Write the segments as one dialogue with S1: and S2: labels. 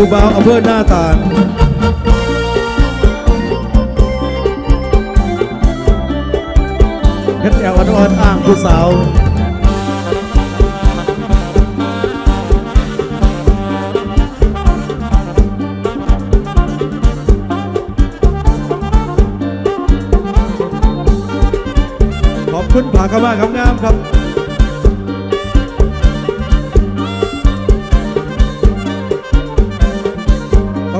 S1: ผู้บ่าวอำเภอหน้าตาลเฮ็ดแอวอ่อนๆอ้างผู้สาวขอบคุณผาขาวมากงามครับ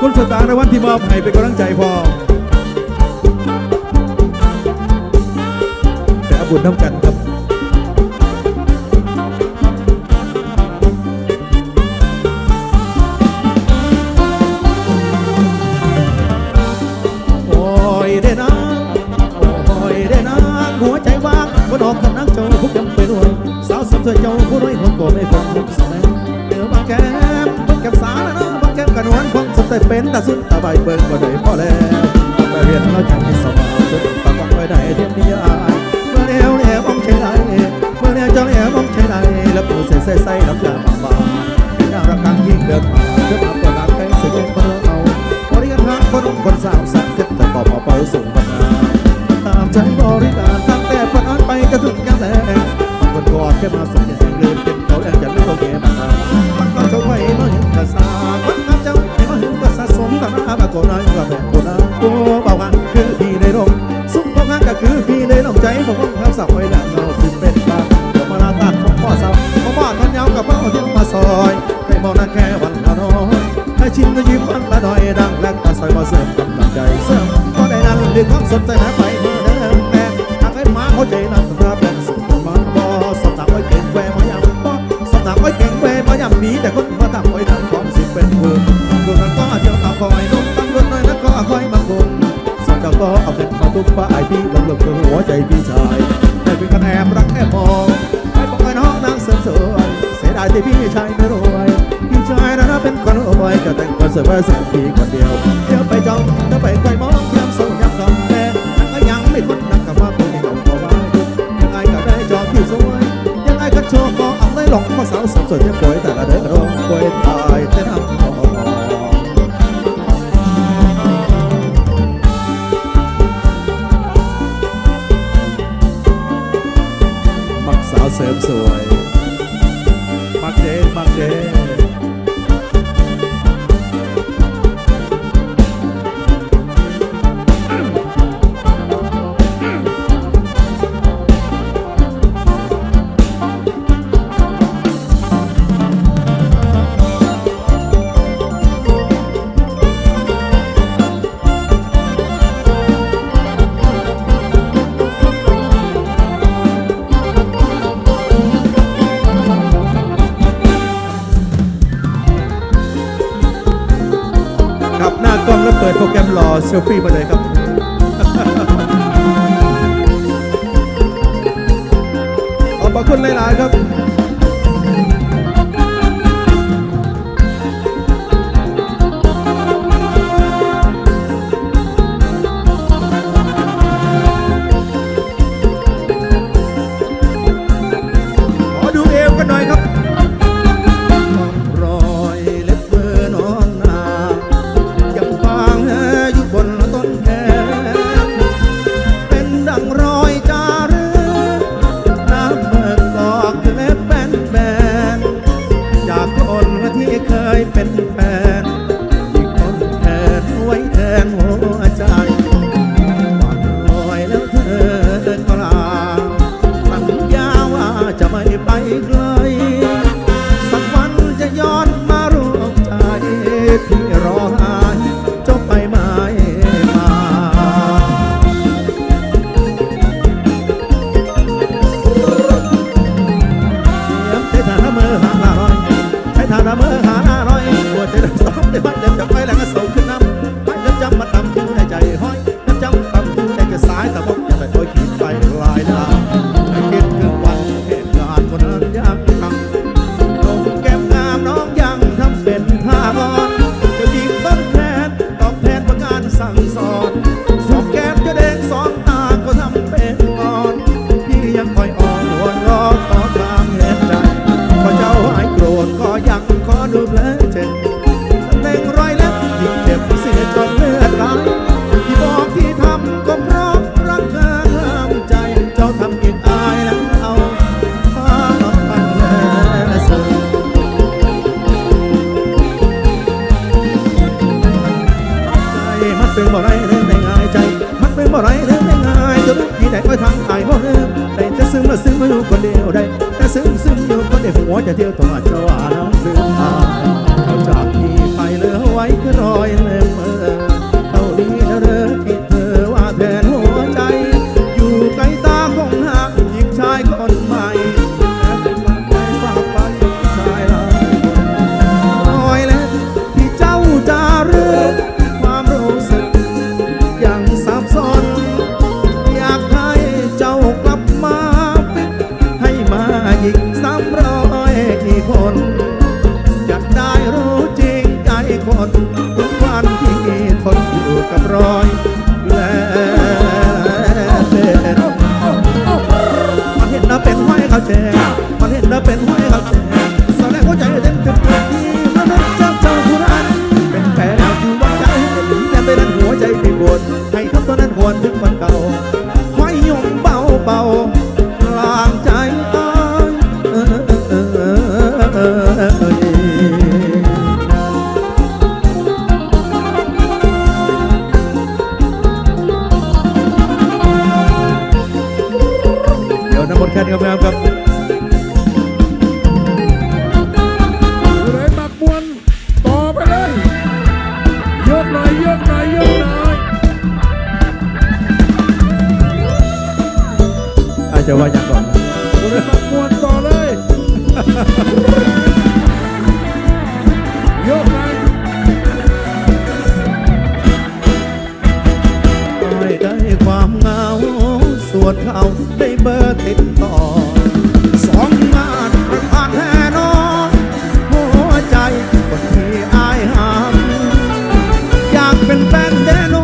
S1: คุณสตางค์ในวันที่มอบให้เป็นกำลังใจพอแต่บุญน้ำกันครับโอ้ยเด้างโอ้ยเด้นางหัวใจว่างบนออกกับนักเจ้าผู้ยังไปด้วยสาวสำเธอเจ้าผู้น้อยคนโกไม่คงมุกสมัยเนื้อบางแก้มบางแก้มสาแล้วนะบางแก้มกันนวล คงสมแต่เป็นตาสุดตาใบเบิ่งก็ได้พอแล้วแต่เรียนแล้วจังที่สบายจนปากบอกไว้ได้เทียนนิยายเมื่อเดียวเนี่ยมองใช่ไรเมื่อเดียวจ้าเนี่ยมองใช่ไรแล้วผู้ใส่ใส่ใส่น้ำยาบางบางน่ารักกังยิ่งเดินมาเดินมาเปิดร้านใกล้เสียงคนเราบริการทางคนคนสาวสักเซ็ตแต่ตอบมาเป่าสูงพัฒนาตามใจบริการตั้งแต่เปิดร้านไปก็ถึงยังแรงคนกอดแค่มาสัญญาลืมเป็นเขาแรงจะไม่โอเคมามันก็จะไว้ กน้อยก็แบบโบราโอ้เบากันคือพี่ในร่มสุขพงานก็คือพี่ในลมใจผมก็ครับสาวไว้ดังเราสิเป็นตาผมมาลาตัดของพ่อสาวผมว่าท่านยาวกับพ่อที่มาซอยให้มองหน้าแค่วันละน้อยให้ชิมก็ยิ้มวันละน้อยดังแรงตาใส่มาเสริมกำลังใจเสริมก็ได้นั่นด้วยความสนใจนะไป พี่ชายได้เป็นคะแนนรักแค่มองให้บอกให้น้องนางเสริมสวยเสียดายที่พี่ชายไม่รวยพี่ชายนะเป็นคนรวยจะแต่งคนเสวยสักทีคนเดียวเดี๋ยวไปจ้องเดี๋ยวไปคอยมองยามสูงยามกำแม่ยังก็ยังไม่พ้นนักกับว่าคนที่เขาบอกว่ายังไงก็ได้จอที่สวยยังไงก็โชว์ก็เอาได้ลงมาสาวสดสดยังป่วยแต่ละเดินกระโดดป่วย เซลฟี่มาเลยครับ เมื่อหาหน้าร้อยปวดใจเดินสองเดิน
S2: วันเดิน
S1: จะไปแล้วก็ ยว เดี๋าก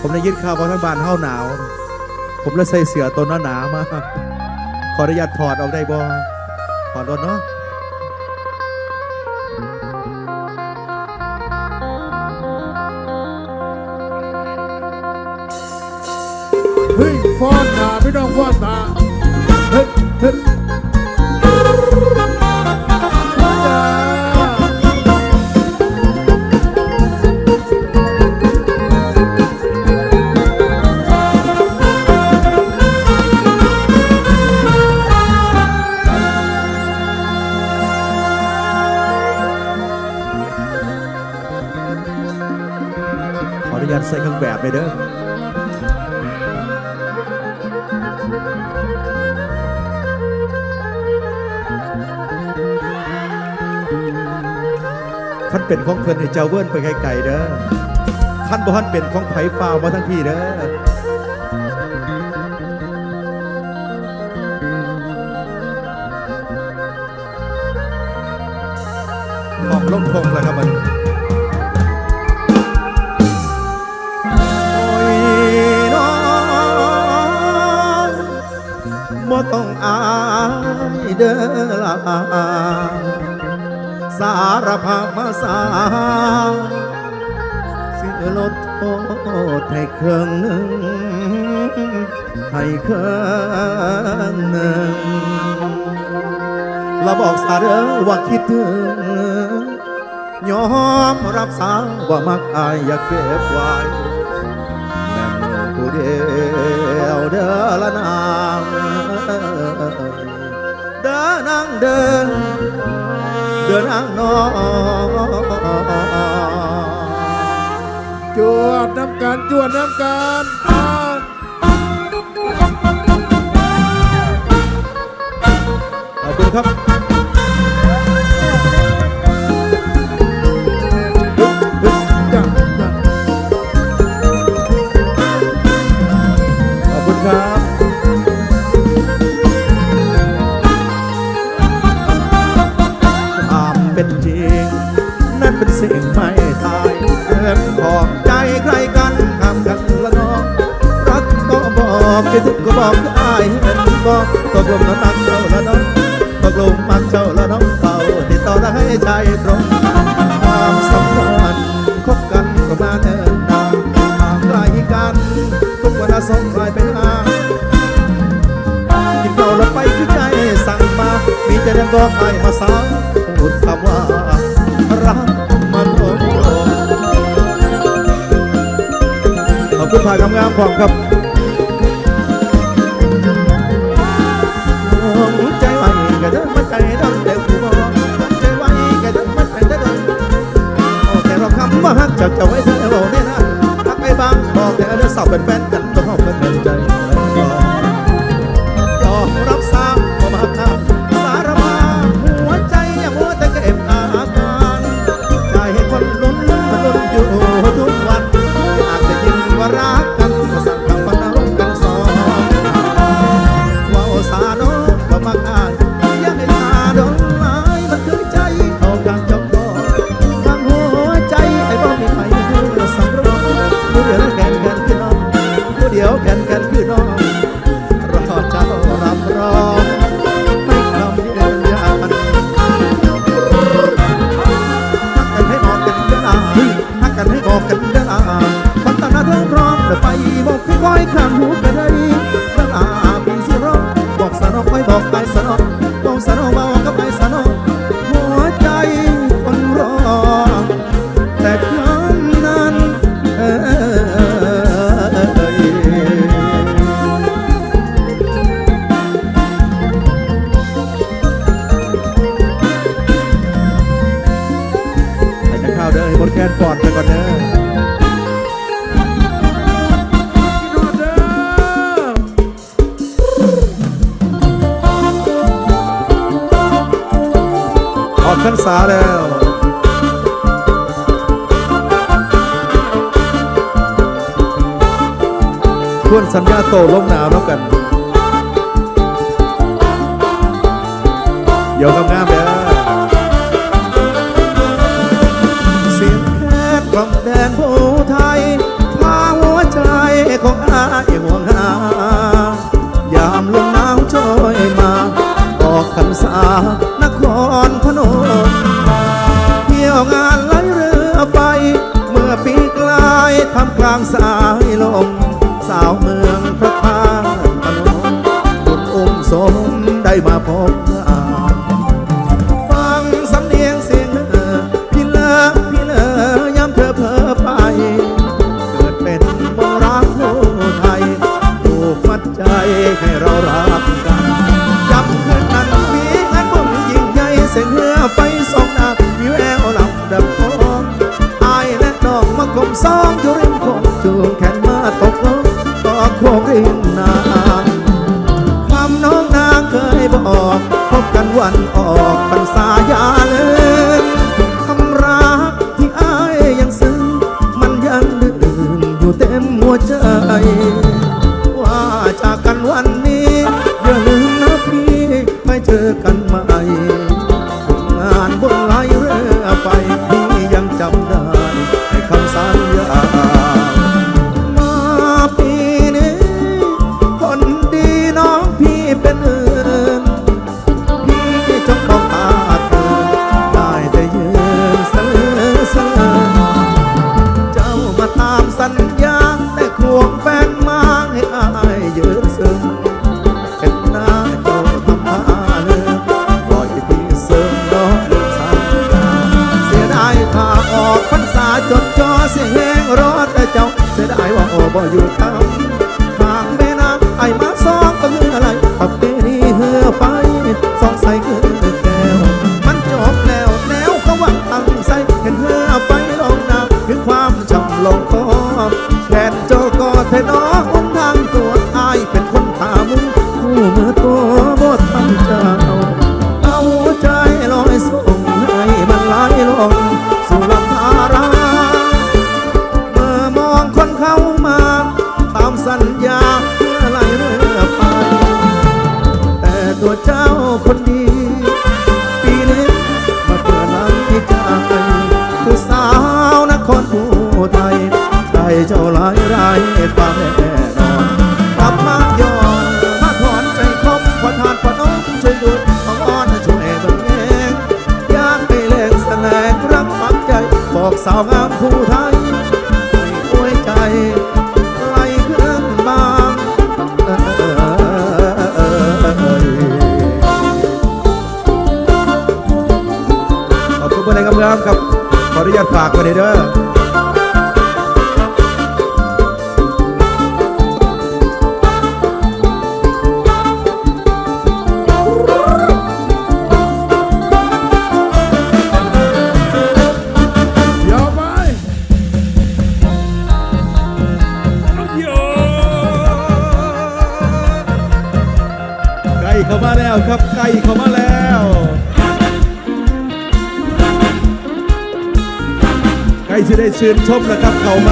S1: ผมได้ยินข่าวว่าทั้งบ้านเฮาหนาว ผมเลยใส่เสื้อตัวหนาหนวมากขออนุญาตถอดออกได้บ่ถอดรถเนาะ
S2: เฮ้ยฟ้อนตาพี่น้องฟ้อนตาเฮ้ยเฮ้ย
S1: ออนุญาตใส่เครื่องแบบเลยเด้อขั้นเป็นของเพิ่นให้เจ้าเวิ้นไปไกลๆเด้อขั้นบ่ทันเป็นของไผฟ้ามาทั้งพี่เด้อออกลงทงแล้วครับ สารภาพมาสาสิลดโทษให้เครื่องหนึ่งให้เครื่องหนึ่งเราบอกสาเด้อว่าคิดถึงยอมรับสาว่ามักอายอย่าเก็บไว้แม่นผู้เดียวเด้อละนา เดิน เดินอ้างนอง
S2: จวดน้ำกันจวดน้ำกันอ่า
S1: ขอบคุณครับ สองกลายเป็นห้ากินเหล้าล้วไปคือใจสั่งมา มีแต่เรื่องบอกให้มาสาวพูดคำว่ารักมันโอ้ขอบคุณผ่านงามๆของครับใจไว้แค่เดินมาใจดำแต่หัวใจไว้แค่เดินมาใจดำโอ้แต่เราคำว่าฮักจ้าเจ้าไว้เธอเอาเนี่ยนะฮักไอ้บางบอกแต่เดี๋ยวสาวเป็นแฟนกัน วนสัญญาโตลมหนาวแล้วกัน No. ดิมกับขออนุญาตฝากไว้เด้อ
S2: ที่ได้
S1: ชื่นชมนะครับเขาไหม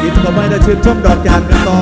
S1: กินเขาไม่ได้ชื่นชมดอกยานกันต่อ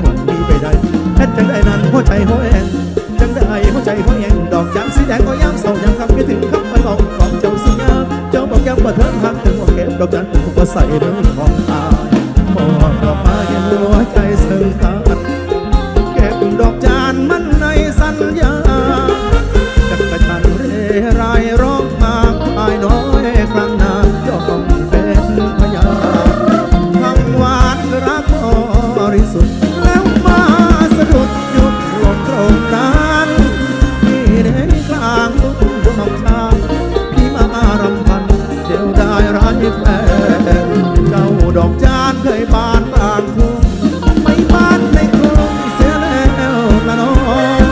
S1: หมดนี้ไปได้แค่จังได้นั้นหัวใจหัวแอนจังได้หัวใจหัวแอนดอกจันสีแดงก็ย้ำเศร้าย้ำคำคิดถึงคำมันลองของเจ้าสิยามเจ้าบอกย้ำว่าเธอหักถึงหัวเก็บดอกจันทผมก็ใส่เนื้อคอ เคยบานบางทุ่งไม่บานในกรุงเสียแล้วละน้อง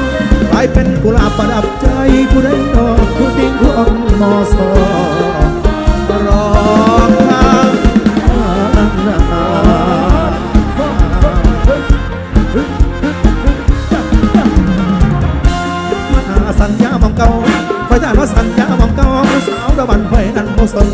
S1: กลายเป็นกุหลาบประดับใจผู้ใดนอผู้ดิ้งผู้อ่อนมอสอรองทางนามาสัญญามองเก่าไฟท่านว่าสัญญามองเก่าผู้สาวระบันไฟนั้นโมสน